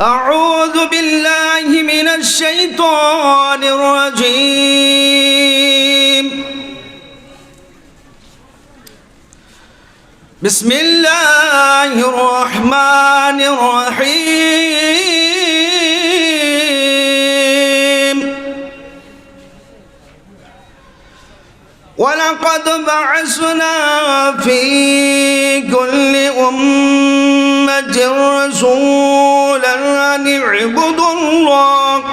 أعوذ بالله من الشيطان الرجيم. بسم الله الرحمن الرحيم. ولقد بعثنا في كل أمة رسولا أن اعبدوا الله.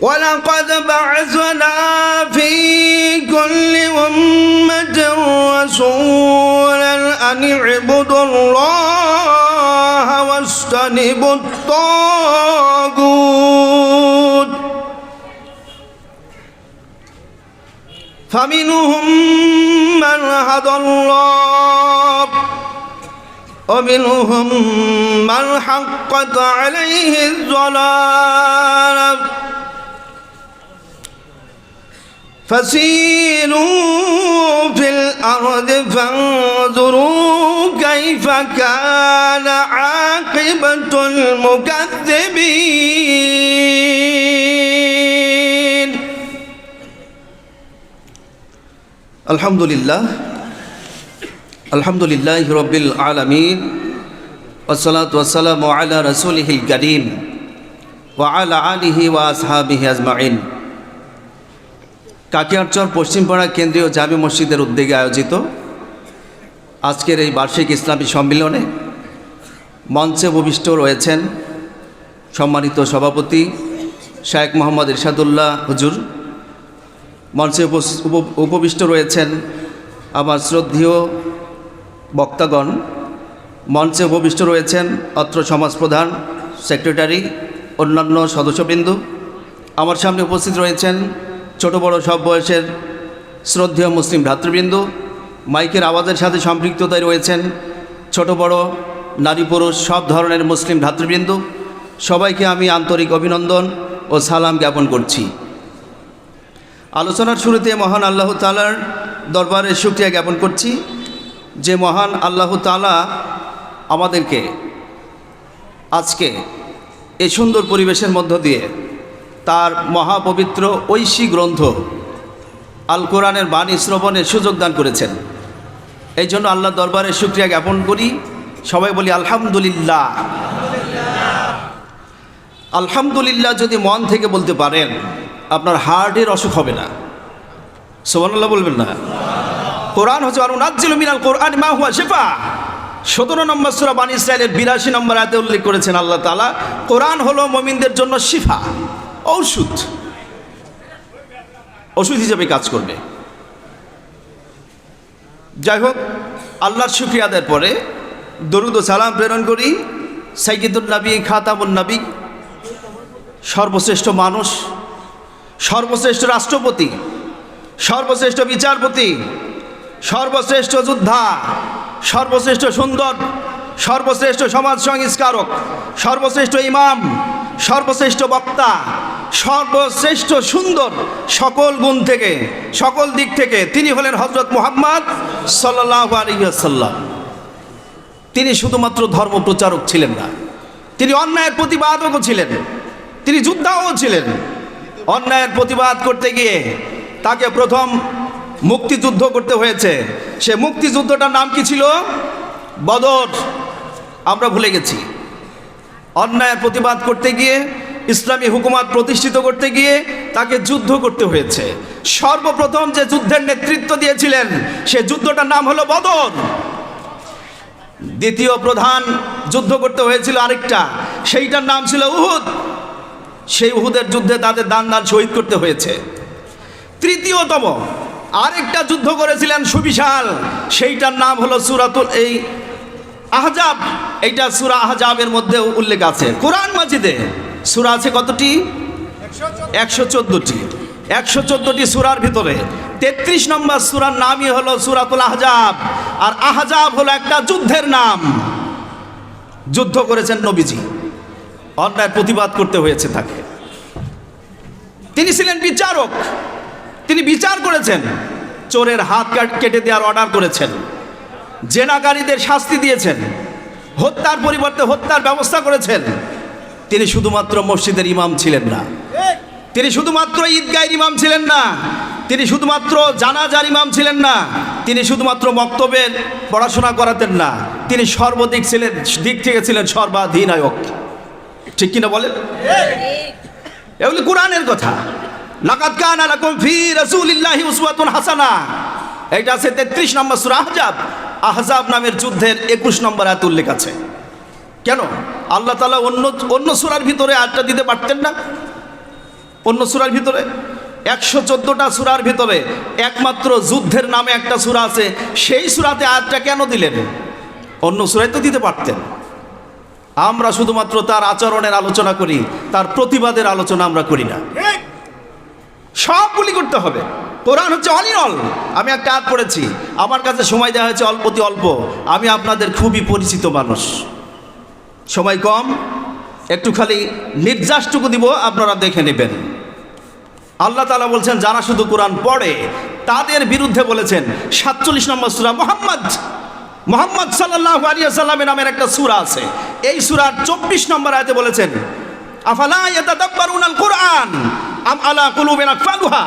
ولقد بعثنا في كل أمة رسولا أن اعبدوا الله واجتنبوا الطاغوت. فمنهم من هدى الله. ومنهم من حقت عليه الضلالة فسيروا في الأرض فانظروا كيف كان عاقبة المكذبين. الحمد لله আলহামদুলিল্লাহ রবিল আলমিন ওসলাতাম আলা রসুলহিল গরিম ওয়ালা আলিহি ওয়াসহাবিহি আজমাইন। কাকিয়ারচর পশ্চিমপাড়া কেন্দ্রীয় জামি মসজিদের উদ্যোগে আয়োজিত আজকের এই বার্ষিক ইসলামী সম্মেলনে মঞ্চে উপবিষ্ট রয়েছেন সম্মানিত সভাপতি শেখ মোহাম্মদ ইরশাদুল্লাহ হুজুর। মঞ্চে উপবিষ্ট রয়েছেন আমার শ্রদ্ধেয় বক্তাগণ, মঞ্চে উপবিষ্ট রয়েছেন অত্র সমাজ প্রধান, সেক্রেটারি, অন্যান্য সদস্যবৃন্দু। আমার সামনে উপস্থিত রয়েছেন ছোট বড় সব বয়সের শ্রদ্ধেয় মুসলিম ভ্রাতৃবৃন্দ। মাইকের আওয়াজের সাথে সম্পৃক্ততায় রয়েছেন ছোট বড়, নারী পুরুষ, সব ধরনের মুসলিম ভ্রাতৃবৃন্দ। সবাইকে আমি আন্তরিক অভিনন্দন ও সালাম জ্ঞাপন করছি। আলোচনার শুরুতে মহান আল্লাহ তালার দরবারে শুক্রিয়া জ্ঞাপন করছি। যে মহান আল্লাহ তালা আমাদেরকে আজকে এই সুন্দর পরিবেশের মধ্য দিয়ে তার মহাপবিত্র ঐশী গ্রন্থ আল কোরআনের বাণী শ্রবণের সুযোগ দান করেছেন। এই জন্য আল্লাহ দরবারে শুক্রিয়া জ্ঞাপন করি। সবাই বলি আলহামদুলিল্লাহ। আলহামদুলিল্লাহ যদি মন থেকে বলতে পারেন, আপনার হার্টের অসুখ হবে না। সোমানুল্লাহ বলবেন না। কোরআন হচ্ছে আর নাজ্জিল মিনাল কোরআন মা হুয়া শেফা। সতেরো নম্বর সুরা বানী ইসরায়েলের বিরাশি নম্বর আয়তে উল্লেখ করেছেন আল্লাহ তালা কোরআন হলো মমিনদের জন্য শিফা, ঔষধ। ওষুধ হিসেবে কাজ করবে। যাই হোক, আল্লাহর শুক্রিয়া আদায়ের পরে দরুদ সালাম প্রেরণ করি। সাইকিদুল নবী খাতাবুল নবী, সর্বশ্রেষ্ঠ মানুষ, সর্বশ্রেষ্ঠ রাষ্ট্রপতি, সর্বশ্রেষ্ঠ বিচারপতি সর্বশ্রেষ্ঠ যোদ্ধা, সর্বশ্রেষ্ঠ সুন্দর, সর্বশ্রেষ্ঠ সমাজ সংস্কারক, সর্বশ্রেষ্ঠ ইমাম, সর্বশ্রেষ্ঠ বক্তা, সর্বশ্রেষ্ঠ সুন্দর সকল গুণ থেকে, সকল দিক থেকে তিনি হলেন হজরত মুহাম্মদ সাল্লাহ আলিয়াল্লাম তিনি শুধুমাত্র ধর্ম প্রচারক ছিলেন না, তিনি অন্যায়ের প্রতিবাদকও ছিলেন, তিনি যোদ্ধাও ছিলেন। অন্যায়ের প্রতিবাদ করতে গিয়ে তাকে প্রথম মুক্তিযুদ্ধ করতে হয়েছে। সে মুক্তিযুদ্ধটার নাম কি ছিল? বদর। আমরা ভুলে গেছি। অন্যায়ের প্রতিবাদ করতে গিয়ে, ইসলামী হুকুমাত প্রতিষ্ঠিত করতে গিয়ে তাকে যুদ্ধ করতে হয়েছে। সর্বপ্রথম যে যুদ্ধের নেতৃত্ব দিয়েছিলেন, সে যুদ্ধটার নাম হলো বদর। দ্বিতীয় প্রধান যুদ্ধ করতে হয়েছিল আরেকটা। সেইটার নাম ছিল উহুদ। সেই উহুদের যুদ্ধে তাদের দান দান শহীদ করতে হয়েছে। তৃতীয়তম আরেকটা যুদ্ধ করেছিলেন সুবিশাল, সেইটার নাম হলো সুরাতুল এই আহজাব। এইটা সুরা আহজাবের মধ্যেও উল্লেখ আছে। কোরআন মাজিদে সুরা আছে কতটি? একশো চোদ্দটি। একশো চোদ্দোটি সুরার ভিতরে। তেত্রিশ নম্বর সুরার নামই হলো সুরাতুল আহজাব। আর আহজাব হলো একটা যুদ্ধের নাম। যুদ্ধ করেছেন নবীজি। অন্যায় প্রতিবাদ করতে হয়েছে তাকে। তিনি ছিলেন বিচারক। তিনি বিচার করেছেন। চোরের হাত কাট- কেটে দেওয়ার অর্ডার করেছেন। জেনাকারীদের শাস্তি দিয়েছেন। হত্যার পরিবর্তে হত্যার ব্যবস্থা করেছেন। তিনি শুধুমাত্র মসজিদের ইমাম ছিলেন না। তিনি শুধুমাত্র ঈদগাহের ইমাম ছিলেন না। তিনি শুধুমাত্র জানাজার ইমাম ছিলেন না। তিনি শুধুমাত্র বক্তব্যের পড়াশোনা করাতেন না। তিনি সর্বদিক ছিলেন দিক থেকে ছিলেন সর্বাধিনায়ক। ঠিক কিনা বলেন? এগুলি কোরআনের কথা। লাকাত কান আলাকুম ফি রাসূলিল্লাহি উসওয়াতুন হাসানা। এটা আছে 33 নম্বর সূরা আহজাব। আহজাব নামের যুদ্ধের 21 নম্বর আয়াত উল্লেখ আছে। কেন? আল্লাহ তাআলা অন্য অন্য সূরার ভিতরে আয়াতটা দিতে পারতেন না? অন্য সূরার ভিতরে? একশো চোদ্দোটা সূরার ভিতরে একমাত্র যুদ্ধের নামে একটা সূরা আছে। সেই সূরাতে আয়াতটা কেন দিলেন? অন্য সূরায় তো দিতে পারতেন। আমরা শুধুমাত্র তার আচরণের আলোচনা করি, তার প্রতিবাদের আলোচনা আমরা করি না। সবগুলি করতে হবে। কোরআন হচ্ছে অল ইন অল আমি একটা আয়াত পড়েছি, আমার কাছে সময় দেওয়া হয়েছে অল্পতি অল্প। আমি আপনাদের খুবই পরিচিত মানুষ। সময় কম, একটু খালি নির্যাসটুকু দিব, আপনারা দেখে নেবেন। আল্লাহ তালা বলছেন, যারা শুধু কোরআন পড়ে, তাদের বিরুদ্ধে বলেছেন, সাতচল্লিশ নম্বর সুরা মোহাম্মদ। মোহাম্মদ সাল্লাহ আলিয়া সাল্লামের নামের একটা সুরা আছে। এই সুরার চব্বিশ নম্বর আয়তে বলেছেন আফালা ইয়াতাদাব্বারুনাল কোরআন আম আলা কুলুবিন আকফালুহা?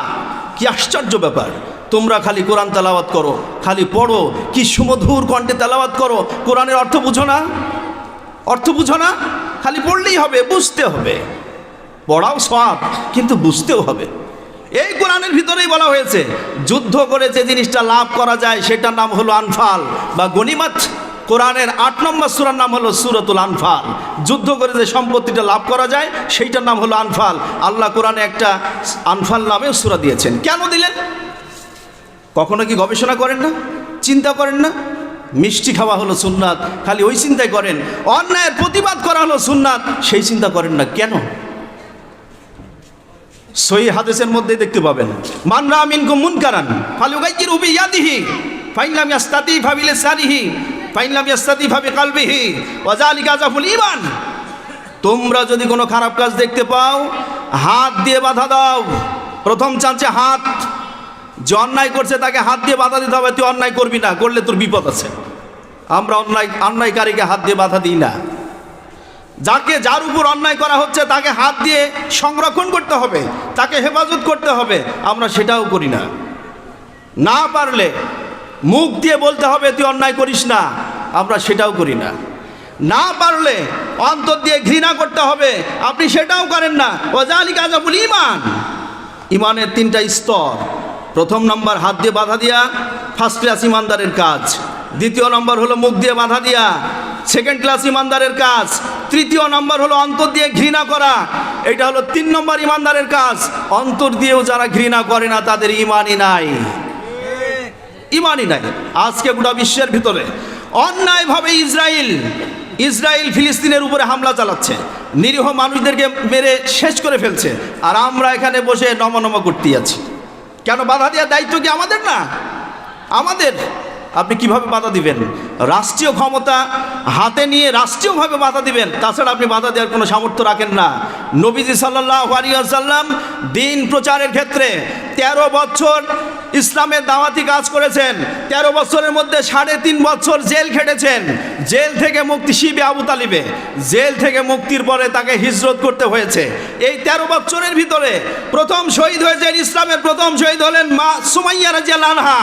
কি আশ্চর্য ব্যাপার। তোমরা খালি কোরআন তেলাওয়াত করো, খালি পড়ো, কি সুমধুর কণ্ঠে তেলাওয়াত করো। কোরআনের অর্থ বুঝো না? অর্থ বুঝো না? খালি পড়লেই হবে, বুঝতে হবে। পড়াও সব কিন্তু বুঝতেও হবে। এই কোরআনের ভিতরেই বলা হয়েছে, যুদ্ধ করে যে জিনিসটা লাভ করা যায়, সেটার নাম হলো আনফাল বা গনিমাত কোরআনের আট নম্বর সুরার নাম হলো সুরতুল আনফাল। যুদ্ধ করে যে সম্পত্তিটা লাভ করা যায়, সেইটার নাম হলো আনফাল। আল্লাহ কোরআনে একটা আনফাল নামেও সুরা দিয়েছেন। কেন দিলেন? কখনো কি গবেষণা করেন না? চিন্তা করেন না? মিষ্টি খাওয়া হলো সুন্নাত, খালি ওই চিন্তাই করেন। অন্যায়ের প্রতিবাদ করা হলো সুন্নাত, সেই চিন্তা করেন না। কেন? সহি হাদিসের মধ্যে দেখতে পাবেন। মানরা মিনকু মুনকারান, ফালুগাইয়ির উবি ইয়াদিহি ফাইনলাম ভাবিলে সারিহি তোমরা যদি কোনো খারাপ কাজ দেখতে পাও, হাত দিয়ে বাধা দাও। প্রথম চান্সে হাত। যে অন্যায় করছে তাকে হাত দিয়ে বাধা দিতে হবে, তুই অন্যায় করবি না, করলে তোর বিপদ আছে। আমরা অন্যায়, অন্যায়কারীকে হাত দিয়ে বাধা দিই না। যাকে, যার উপর অন্যায় করা হচ্ছে, তাকে হাত দিয়ে সংরক্ষণ করতে হবে, তাকে হেফাজত করতে হবে। আমরা সেটাও করি না। না পারলে মুখ দিয়ে বলতে হবে, তুই অন্যায় করিস না। আমরা সেটাও করি না। না পারলে অন্তর দিয়ে ঘৃণা করতে হবে। আপনি সেটাও করেন না। ওজালি কাজাবুল ইমান। ইমানের তিনটা স্তর। প্রথম নম্বর, হাত দিয়ে বাধা দিয়া। ফার্স্ট ক্লাস ইমানদারের কাজ। দ্বিতীয় নম্বর হলো মুখ দিয়ে বাধা দিয়া। সেকেন্ড ক্লাস ইমানদারের কাজ। তৃতীয় নম্বর হলো অন্তর দিয়ে ঘৃণা করা। এটা হলো তিন নম্বর ইমানদারের কাজ। অন্তর দিয়েও যারা ঘৃণা করে না, তাদের ইমানই নাই। ইমানই নাই। আজকে গোটা বিশ্বের ভিতরে অন্যায়ভাবে ইসরায়েল ইসরায়েল ফিলিস্তিনের উপরে হামলা চালাচ্ছে, নিরীহ মানুষদেরকে মেরে শেষ করে ফেলছে, আর আমরা এখানে বসে নমনম নম করতে আছি। কেন বাধা দেওয়ার দায়িত্ব কি আমাদের না? আমাদের। আপনি কীভাবে বাধা দিবেন? রাষ্ট্রীয় ক্ষমতা হাতে নিয়ে রাষ্ট্রীয়ভাবে বাধা দিবেন, তাছাড়া আপনি বাধা দেওয়ার কোনো সামর্থ্য রাখেন না। নবীজি সাল্লাহ আলিয়াল্লাম দিন প্রচারের ক্ষেত্রে তেরো বছর ইসলামের দাওয়াতি কাজ করেছেন, তেরো বছরের মধ্যে সাড়ে তিন বছর জেল খেটেছেন। জেল থেকে মুক্তি শিবে আবু তালিবে, জেল থেকে মুক্তির পরে তাকে হিজরত করতে হয়েছে। এই তেরো বছরের ভিতরে প্রথম শহীদ হয়েছেন ইসলামের প্রথম শহীদ হলেন মা সুমাইয়া রাজিয়াল আনহা।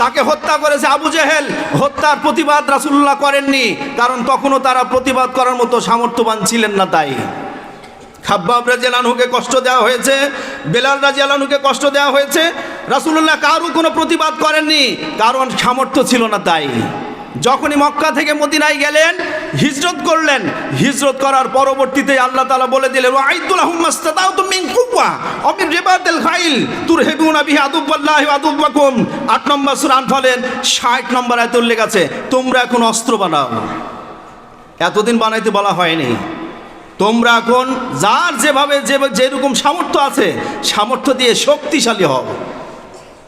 তাকে হত্যা করেছে আবু জেহেল? হত্যার প্রতিবাদ রাসুল্লাহ করেননি, কারণ তখনও তারা প্রতিবাদ করার মতো সামর্থ্যবান ছিলেন না তাই। খাব্বাব রাজিয়ালানহুকে কষ্ট দেওয়া হয়েছে, বেলাল রাজিয়ালানহুকে কষ্ট দেওয়া হয়েছে। রাসুল্লাহ কারও কোনো প্রতিবাদ করেননি, কারণ সামর্থ্য ছিল না তাই। যখনই মক্কা থেকে মদিনায় গেলেন, হিজরত করলেন, হিজরত করার পরবর্তীতে আল্লাহ তালা বলে দিলেন আইদুল আহমাস্তাও তুমি কুয়া অমির রেবাতেল খাইল তুর হেবুনা বিহি আদুব্বাল্লাহ আদুব্বাকুম। আট নম্বর সুরান ফলেন ষাট নম্বর এত উল্লেখ আছে, তোমরা এখন অস্ত্র বানাও। এতদিন বানাইতে বলা হয়নি। তোমরা এখন যার যেভাবে যে যেরকম সামর্থ্য আছে, সামর্থ্য দিয়ে শক্তিশালী হও।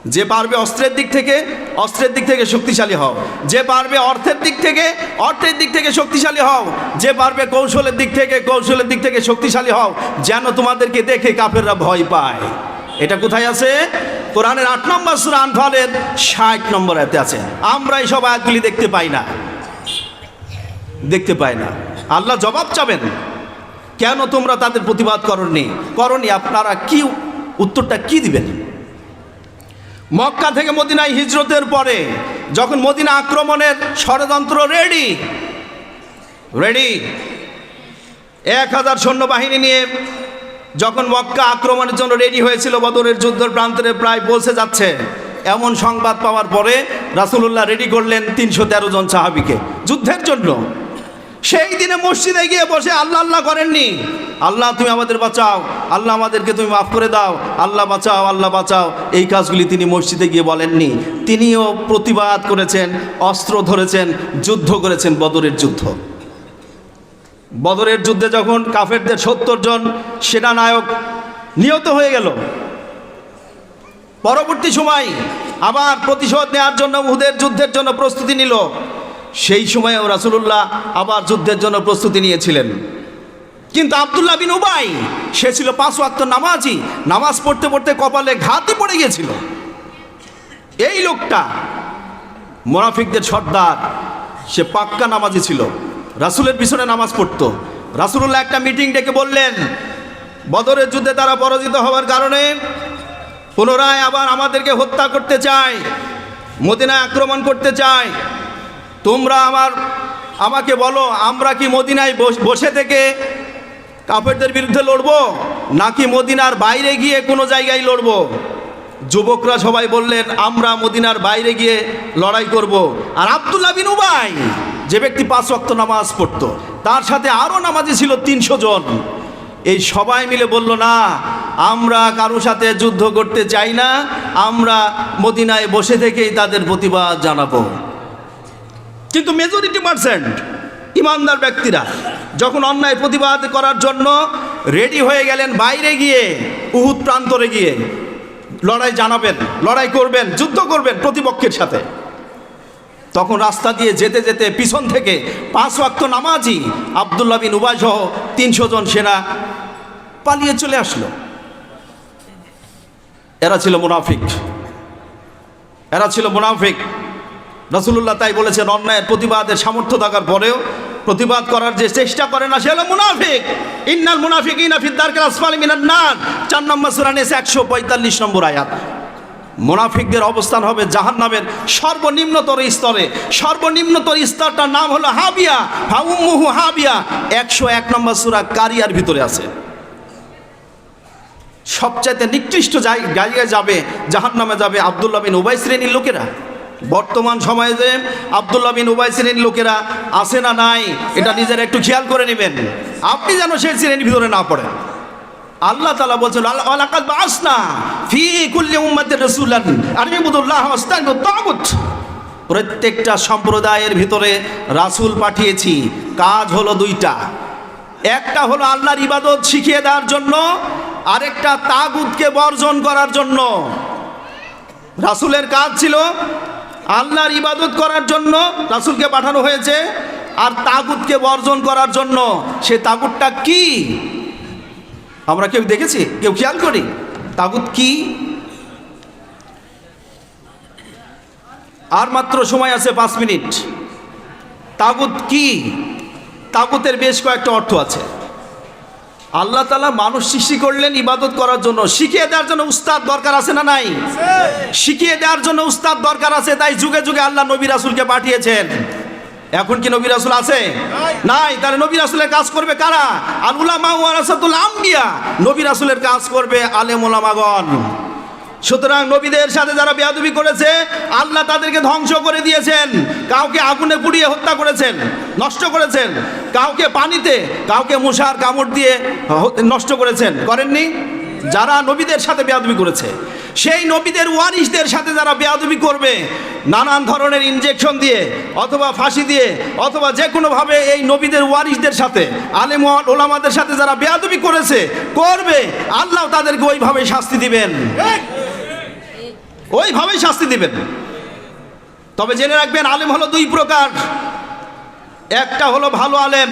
যে পারবে অস্ত্রের দিক থেকে, অস্ত্রের দিক থেকে শক্তিশালী হও। যে পারবে অর্থের দিক থেকে, অর্থের দিক থেকে শক্তিশালী হও। যে পারবে কৌশলের দিক থেকে, কৌশলের দিক থেকে শক্তিশালী হও। যেন তোমাদেরকে দেখে কাফেররা ভয় পায়। এটা কোথায় আছে? কোরআনের আট নম্বর সুরা আনফালের ষাট নম্বর এতে আছে। আমরা এই সব আয়াতগুলি দেখতে পাই না। দেখতে পাই না। আল্লাহ জবাব চাবেন, কেন তোমরা তাদের প্রতিবাদ করনি? করনি আপনারা কি উত্তরটা কি দিবেন? মক্কা থেকে মদিনায় হিজরতের পরে যখন মদিনা আক্রমণের ষড়যন্ত্র রেডি রেডি। এক হাজার সৈন্যবাহিনী নিয়ে যখন মক্কা আক্রমণের জন্য রেডি হয়েছিল, বদরের যুদ্ধের প্রান্তরে প্রায় পৌঁছে যাচ্ছে, এমন সংবাদ পাওয়ার পরে রাসুলুল্লাহ রেডি করলেন তিনশো তেরো জন সাহাবিকে। যুদ্ধের জন্য সেই দিনে মসজিদে গিয়ে বসে আল্লাহ আল্লাহ করেননি। আল্লাহ, তুমি আমাদের বাঁচাও। আল্লাহ আমাদেরকে তুমি মাফ করে দাও। আল্লাহ বাঁচাও আল্লাহ বাঁচাও। এই কাজগুলি তিনি মসজিদে গিয়ে বলেননি। তিনিও প্রতিবাদ করেছেন, অস্ত্র ধরেছেন, যুদ্ধ করেছেন বদরের যুদ্ধ। বদরের যুদ্ধে যখন কাফেরদের সত্তর জন সেনানায়ক নিহত হয়ে গেল, পরবর্তী সময় আবার প্রতিশোধ নেওয়ার জন্য উহুদের যুদ্ধের জন্য প্রস্তুতি নিল। সেই সময়েও রাসুলুল্লাহ আবার যুদ্ধের জন্য প্রস্তুতি নিয়েছিলেন। কিন্তু আবদুল্লাহ বিন উবাই, সে ছিল পাঁচ ওয়াক্ত নামাজি, নামাজ পড়তে পড়তে কপালে ঘাতে পড়ে গিয়েছিল। এই লোকটা মোনাফিকদের সর্দার, সে পাক্কা নামাজি ছিল। রাসুলের পিছনে নামাজ পড়তো। রাসুলুল্লাহ একটা মিটিং ডেকে বললেন, বদরের যুদ্ধে তারা পরাজিত হওয়ার কারণে পুনরায় আবার আমাদেরকে হত্যা করতে চায়, মদিনায় আক্রমণ করতে চায় তোমরা আমার, আমাকে বলো, আমরা কি মদিনায় বস- থেকে কাফেরদের বিরুদ্ধে লড়বো? নাকি মদিনার বাইরে গিয়ে কোনো জায়গায় লড়বো? যুবকরা সবাই বললেন, আমরা মদিনার বাইরে গিয়ে লড়াই করব। আর আবদুল্লাহ বিন উবাই, যে ব্যক্তি পাঁচ ওয়াক্ত নামাজ পড়ত, তার সাথে আরও নামাজি ছিল তিনশো জন। এই সবাই মিলে বলল, না, আমরা কারও সাথে যুদ্ধ করতে চাই না, আমরা মদিনায় বসে থেকেই তাদের প্রতিবাদ জানাব। কিন্তু মেজরিটি পার্সেন্ট ইমানদার ব্যক্তিরা যখন অন্যায় প্রতিবাদ করার জন্য রেডি হয়ে গেলেন বাইরে গিয়ে, উহুদ প্রান্তরে গিয়ে, লড়াই জানাবেন, লড়াই করবেন, যুদ্ধ করবেন প্রতিপক্ষের সাথে। তখন রাস্তা দিয়ে যেতে যেতে পিছন থেকে পাঁচ ওয়াক্ত নামাজি আবদুল্লাহ বিন উবাই সহ তিনশো জন সেনা পালিয়ে চলে আসলো। এরা ছিল মুনাফিক। এরা ছিল মুনাফিক। রসুল্লাহ তাই বলেছেন, অন্যায়ের প্রতিবাদের সামর্থ্য থাকার পরেও প্রতিবাদ করার যে চেষ্টা করে না, সে হলো মুনাফিক। ইন্নাল মুনাফিক ইনাফিদ্দার মিনার নার। চার নম্বর সুরানিস একশো পঁয়তাল্লিশ নম্বর আয়াত। মুনাফিকদের অবস্থান হবে জাহান্নামের সর্বনিম্নতর স্তরে। সর্বনিম্নতর স্তরটার নাম হলো হাবিয়া হাউমুহু হাবিয়া। একশো এক নম্বর সুরা কারিয়ার ভিতরে আছে। সবচাইতে নিকৃষ্ট জায়- জায়গায় যাবে জাহান নামে যাবে আবদুল্লাহ বিন উবাই শ্রেণির লোকেরা। বর্তমান সময়ে যে আবদুল্লাহ বিন উবাই শ্রেণির লোকেরা আসে না নাই, এটা নিজেরা একটু খেয়াল করে নেবেন। আপনি যেন সেই শ্রেণির ভিতরে না পড়েন। আল্লাহ তালা বলছেন আলাকাত বাসনা ফি কুল্লি উম্মাতের রাসূলান আরবিবুদুল্লাহ ওয়াস্তাগু তাগুত প্রত্যেকটা সম্প্রদায়ের ভিতরে রাসূল পাঠিয়েছি, কাজ হলো দুইটা। একটা হলো আল্লাহর ইবাদত শিখিয়ে দেওয়ার জন্য, আরেকটা তাগুতকে বর্জন করার জন্য। রাসূলের কাজ ছিল আল্লাহর ইবাদত করার জন্য রাসূলকে পাঠানো হয়েছে আর তাগুতকে বর্জন করার জন্য। সে তাগুতটা কি? আমরা কেউ দেখেছি? কেউ খেয়াল করি? তাগুত কি? আর মাত্র সময় আছে পাঁচ মিনিট। তাগুত কি? তাগুতের বেশ কয়েকটা অর্থ আছে। আল্লাহ তালা মানুষ সৃষ্টি করলেন ইবাদত করার জন্য। শিখিয়ে দেওয়ার জন্য উস্তাদ দরকার আছে না নাই? শিখিয়ে দেওয়ার জন্য উস্তাদ দরকার আছে, তাই যুগে যুগে আল্লাহ নবী রাসুলকে পাঠিয়েছেন। এখন কি নবী রাসুল আছে? নাই। তাহলে নবী রাসুলের কাজ করবে কারা? আল উলামা ওয়ারাসাতুল আম্বিয়া। নবী রাসুলের কাজ করবে আলেম ওলামাগণ। সুতরাং নবীদের সাথে যারা বেয়াদবি করেছে, আল্লাহ তাদেরকে ধ্বংস করে দিয়েছেন। কাউকে আগুনে পুড়িয়ে হত্যা করেছেন, নষ্ট করেছেন। কাউকে পানিতে, কাউকে মশার কামড় দিয়ে নষ্ট করেছেন। করেননি? যারা নবীদের সাথে বেয়াদবি করেছে, সেই নবীদের ওয়ারিসদের সাথে যারা বেয়াদবি করবে, নানান ধরনের ইনজেকশন দিয়ে, অথবা ফাঁসি দিয়ে, অথবা যে কোনোভাবে এই নবীদের ওয়ারিসদের সাথে, আলেম ওলামাদের সাথে যারা বেয়াদবি করেছে, করবে, আল্লাহ তাদেরকে ওইভাবে শাস্তি দিবেন। ওইভাবেই শাস্তি দিবেন। তবে জেনে রাখবেন আলেম হলো দুই প্রকার। একটা হলো ভালো আলেম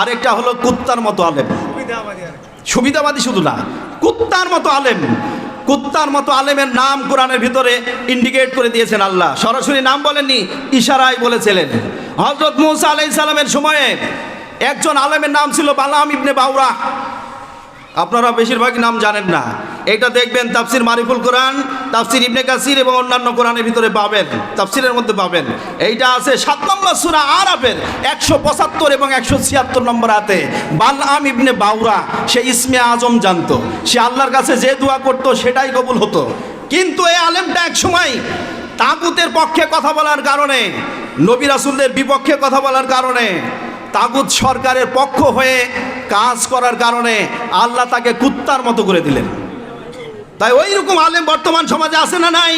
আরেকটা হলো কুত্তার মতো আলেম। সুবিধাবাদী শুধু না কুত্তার মতো আলেম। কুত্তার মতো আলেমের নাম কোরআনের ভিতরে ইন্ডিকেট করে দিয়েছেন আল্লাহ। সরাসরি নাম বলেননি ইশারায় বলেছিলেন। হজরত মুসা আলাই সালামের সময়ে একজন আলেমের নাম ছিল বালাম ইবনে বাউরা আপনারা বেশিরভাগ নাম জানেন না। এটা দেখবেন তাফসির মারিফুল কোরআন, তাফসির ইবনে কাসির এবং অন্যান্য কোরআনের ভিতরে পাবেন, তাফসিরের মধ্যে পাবেন। এইটা আছে সাত নম্বর সুরা আরাফের একশো পঁচাত্তর এবং একশো ছিয়াত্তর নম্বর হাতে বালআম ইবনে বাউরা সে ইসমে আজম জানতো। সে আল্লাহর কাছে যে দোয়া করতো সেটাই কবুল হতো। কিন্তু এই আলেমটা এক সময় তাগুতের পক্ষে কথা বলার কারণে, নবী রাসুলদের বিপক্ষে কথা বলার কারণে, তাগুত সরকারের পক্ষ হয়ে কাজ করার কারণে আল্লাহ তাকে কুত্তার মতো করে দিলেন। তাই ওই রকম আলেম বর্তমান সমাজে আছে না নাই?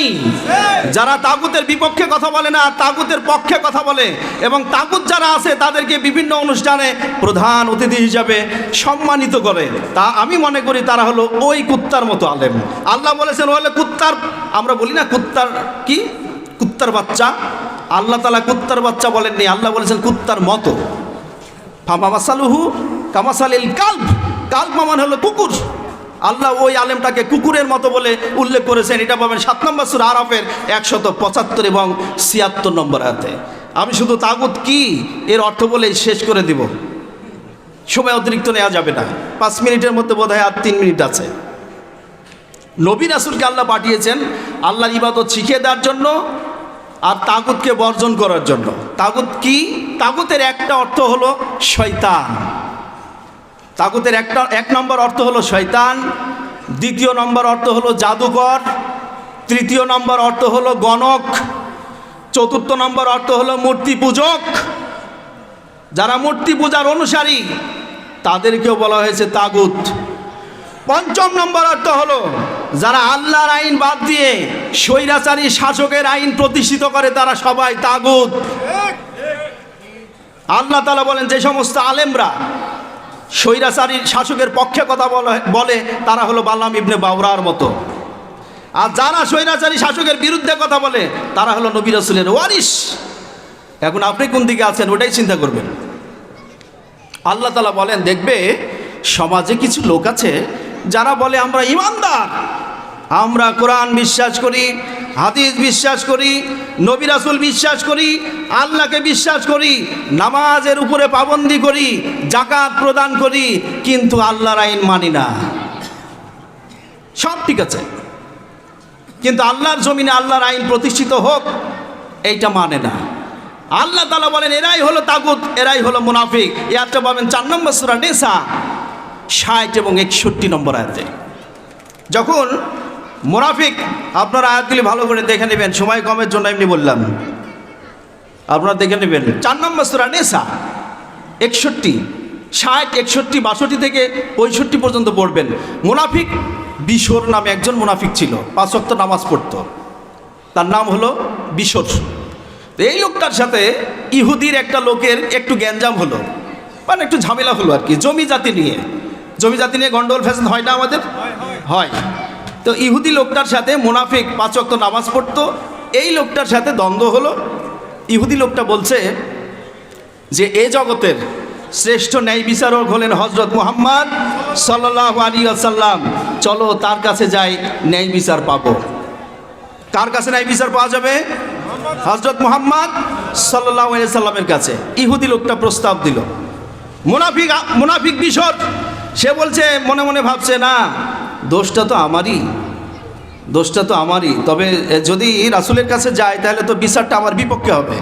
যারা তাগুতের বিপক্ষে কথা বলে না, তাগুতের পক্ষে কথা বলে এবং তাগুত যারা আছে, তাদেরকে বিভিন্ন অনুষ্ঠানে প্রধান অতিথি হিসাবে সম্মানিত করে। তা আমি মনে করি তারা হলো ওই কুত্তার মতো আলেম। আল্লাহ বলেছেন হলে কুত্তার আমরা বলি না কুত্তার কি? কুত্তার বাচ্চা। আল্লাহ তালা কুত্তার বাচ্চা বলেননি, আল্লাহ বলেছেন কুত্তার মতো। ফামাসালুহু কামাসালিল কাল্ব। কাল্ব মামান হলো কুকুর। আল্লাহ ওই আলেমটাকে কুকুরের মতো বলে উল্লেখ করেছেন। এটা পাবেন সাত নম্বর সুর আরফের একশত পঁচাত্তর এবং ছিয়াত্তর নম্বর হাতে আমি শুধু তাগুত কি? এর অর্থ বলেই শেষ করে দিব। সময় অতিরিক্ত নেওয়া যাবে না। পাঁচ মিনিটের মধ্যে বোধ হয় আর তিন মিনিট আছে। নবী রাসুলকে আল্লাহ পাঠিয়েছেন আল্লাহর ইবাদত শিখিয়ে দেওয়ার জন্য আর তাগুতকে বর্জন করার জন্য। তাগুত কি? তাগুতের একটা অর্থ হলো শয়তান। তাগুতের একটা এক নম্বর অর্থ হলো শয়তান, দ্বিতীয় নম্বর অর্থ হলো জাদুকর, তৃতীয় নম্বর অর্থ হলো গণক, চতুর্থ নম্বর অর্থ হলো মূর্তি পূজক। যারা মূর্তি পূজার অনুসারী, তাদেরকেও বলা হয়েছে তাগুত। পঞ্চম নম্বর অর্থ হলো যারা আল্লাহর আইন বাদ দিয়ে স্বৈরাচারী শাসকের আইন প্রতিষ্ঠিত করে, তারা সবাই তাগুত। আল্লাহ তালা বলেন, যে সমস্ত আলেমরা স্বৈরাচারী শাসকের পক্ষে কথা বলে তারা হলো বাল্লাম ইবনে বাউরার মতো। আর যারা স্বৈরাচারী শাসকের বিরুদ্ধে কথা বলে, তারা হলো নবী রসুলের ওয়ারিস এখন আপনি কোন দিকে আছেন, ওটাই চিন্তা করবেন। আল্লাহ তালা বলেন, দেখবে সমাজে কিছু লোক আছে, যারা বলে, আমরা ইমানদার। আমরা কোরআন বিশ্বাস করি, হাদিস বিশ্বাস করি, নবী রাসুল বিশ্বাস করি, আল্লাহকে বিশ্বাস করি, নামাজের উপরে পাবন্দি করি জাকাত প্রদান করি, কিন্তু আল্লাহর আইন মানি না। সব ঠিক আছে। কিন্তু আল্লাহর জমিনে আল্লাহর আইন প্রতিষ্ঠিত হোক, এইটা মানে না। আল্লাহ তালা বলেন, এরাই হলো তাগুত, এরাই হলো মুনাফিক। এই আয়াতটা পাবেন চার নম্বর সুরা নেশা ষাট এবং একষট্টি নম্বর আয়াতে। যখন মুনাফিক আপনার আয়াতগুলি ভালো করে দেখে নেবেন। সময় কমের জন্য এমনি বললাম। আপনারা দেখে নেবেন। চার নম্বর সুরা নেশা একষট্টি ষাট একষট্টি বাষট্টি থেকে পঁয়ষট্টি পর্যন্ত পড়বেন। মুনাফিক বিশোর নামে একজন মুনাফিক ছিল পাঁচ ওয়াক্ত নামাজ পড়তো। তার নাম হলো বিশোর। এই লোকটার সাথে ইহুদির একটা লোকের একটু গ্যাঞ্জাম হলো। মানে একটু ঝামেলা হলো আর কি জমি জাতি নিয়ে। জমি জাতি নিয়ে গন্ডগোল ফ্যাশন হয় না আমাদের? হয়। তো ইহুদি লোকটার সাথে মুনাফিক পাঁচ ওয়াক্ত নামাজ পড়তো। এই লোকটার সাথে দ্বন্দ্ব হলো। ইহুদি লোকটা বলছে যে, এ জগতের শ্রেষ্ঠ ন্যায় বিচারক হলেন হজরত মুহাম্মদ সাল্লাহ আলী আসাল্লাম চলো তার কাছে যাই, ন্যায় বিচার পাবো। কার কাছে ন্যায় বিচার পাওয়া যাবে? হজরত মুহাম্মদ সাল্লাহ সাল্লামের কাছে। ইহুদি লোকটা প্রস্তাব দিল। মুনাফিক মুনাফিক বিশর সে বলছে, মনে মনে ভাবছে, না দোষটা তো আমারই। দোষটা তো আমারই। তবে যদি রাসুলের কাছে যায়, তাহলে তো বিচারটা আমার বিপক্ষে হবে।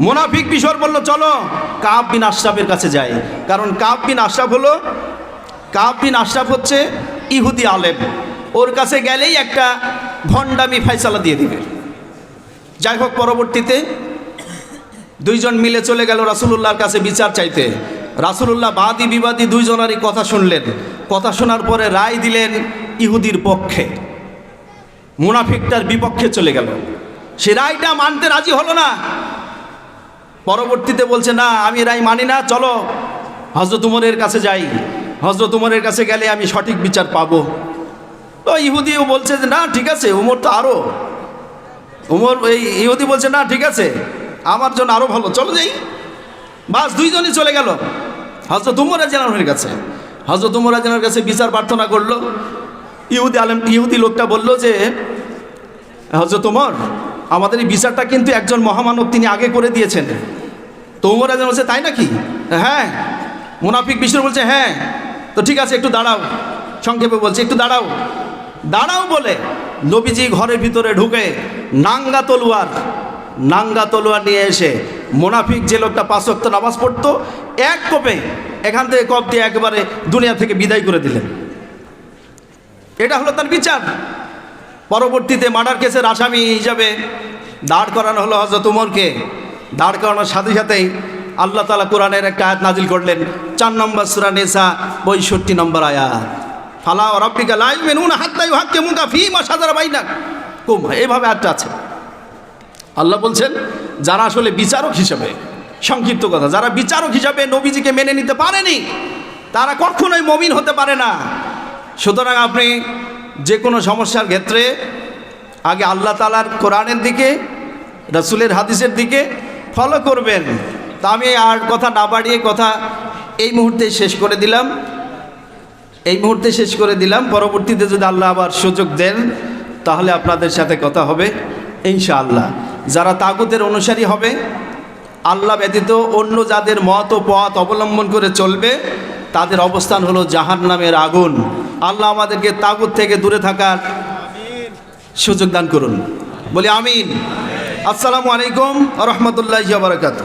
মোনাফিক কিশোর বলল, চলো, কাব বিন আশরাফের কাছে যাই। কারণ কাব বিন আশরাফ হলো, কাব বিন আশরাফ হচ্ছে ইহুদি আলেম। ওর কাছে গেলেই একটা ভণ্ডামি ফাইসালা দিয়ে দিবে। যাই হোক, পরবর্তীতে দুইজন মিলে চলে গেল রাসুলুল্লাহর কাছে বিচার চাইতে। রাসুলুল্লাহ বাদী বিবাদী দুইজনারই কথা শুনলেন। কথা শোনার পরে রায় দিলেন ইহুদির পক্ষে। মুনাফিকটার বিপক্ষে চলে গেল। সে রায়টা মানতে রাজি হলো না। পরবর্তীতে বলছে, না, আমি রায় মানি না, চলো। হজরত উমরের কাছে যাই। হজরত উমরের কাছে গেলে আমি সঠিক বিচার পাবো। তো ইহুদিও বলছে যে, না, ঠিক আছে, উমর তো আরও উমর, এই ইহুদি বলছে, না, ঠিক আছে, আমার জন্য আরও ভালো, চলো যাই। বাস দুইজনই চলে গেল। হজরত উমর জানানোর কাছে। হজরত উমর জানার কাছে বিচার প্রার্থনা করল। ইহুদি আলম, ইহুদি লোকটা বলল যে হজরত তোমার আমাদের এই বিচারটা কিন্তু একজন মহামানব তিনি আগে করে দিয়েছেন। তো উমর আজম বলছে, তাই নাকি? হ্যাঁ। মুনাফিক বিষ্ণু বলছে হ্যাঁ। তো ঠিক আছে, একটু দাঁড়াও। সংক্ষেপে বলছে, একটু দাঁড়াও। দাঁড়াও বলে নবীজি ঘরের ভিতরে ঢুকে নাঙ্গা তলোয়ার নাঙ্গা তলোয়ার নিয়ে এসে মোনাফিক যে লোকটা পাঁচ ওয়াক্ত নামাজ পড়তো, এক কোপে এখান থেকে কপ দিয়ে একবারে দুনিয়া থেকে বিদায় করে দিলেন। এটা হলো তার বিচার। পরবর্তীতে মার্ডার কেসের আসামি হিসাবে দাঁড় করানো হলো হজরত উমরকে। দাঁড় করানোর সাথে সাথেই আল্লাহ তালা কোরআনের একটা আয়াত নাজিল করলেন, চার নম্বর সুরা নেসা, পঁয়ষট্টি নম্বর আয়াত। ফালা রব্বিকা লাই মেনুন হাত্তাই হাক্কে মুকা ফি মা সাদারা বাইনা কুম এইভাবে আয়াতটা আছে। আল্লাহ বলছেন যারা আসলে বিচারক হিসাবে, সংক্ষিপ্ত কথা, যারা বিচারক হিসাবে নবীজিকে মেনে নিতে পারেনি, তারা কখনোই মমিন হতে পারে না। সুতরাং আপনি যে কোনো সমস্যার ক্ষেত্রে আগে আল্লাহ তালার কোরআনের দিকে, রাসুলের হাদিসের দিকে ফলো করবেন। তা আমি আর কথা না বাড়িয়ে কথা এই মুহূর্তে শেষ করে দিলাম। এই মুহূর্তে শেষ করে দিলাম। পরবর্তীতে যদি আল্লাহ আবার সুযোগ দেন, তাহলে আপনাদের সাথে কথা হবে, ইনশাআল্লাহ। যারা তাগুতের অনুসারী হবে, আল্লাহ ব্যতীত অন্য যাদের মত ও পথ অবলম্বন করে চলবে, তাদের অবস্থান হলো জাহান নামের আগুন। আল্লাহ আমাদেরকে তাগুত থেকে দূরে থাকার সুযোগ দান করুন। বলি আমিন। আসসালামু আলাইকুম রহমতুল্লাহ বারকাত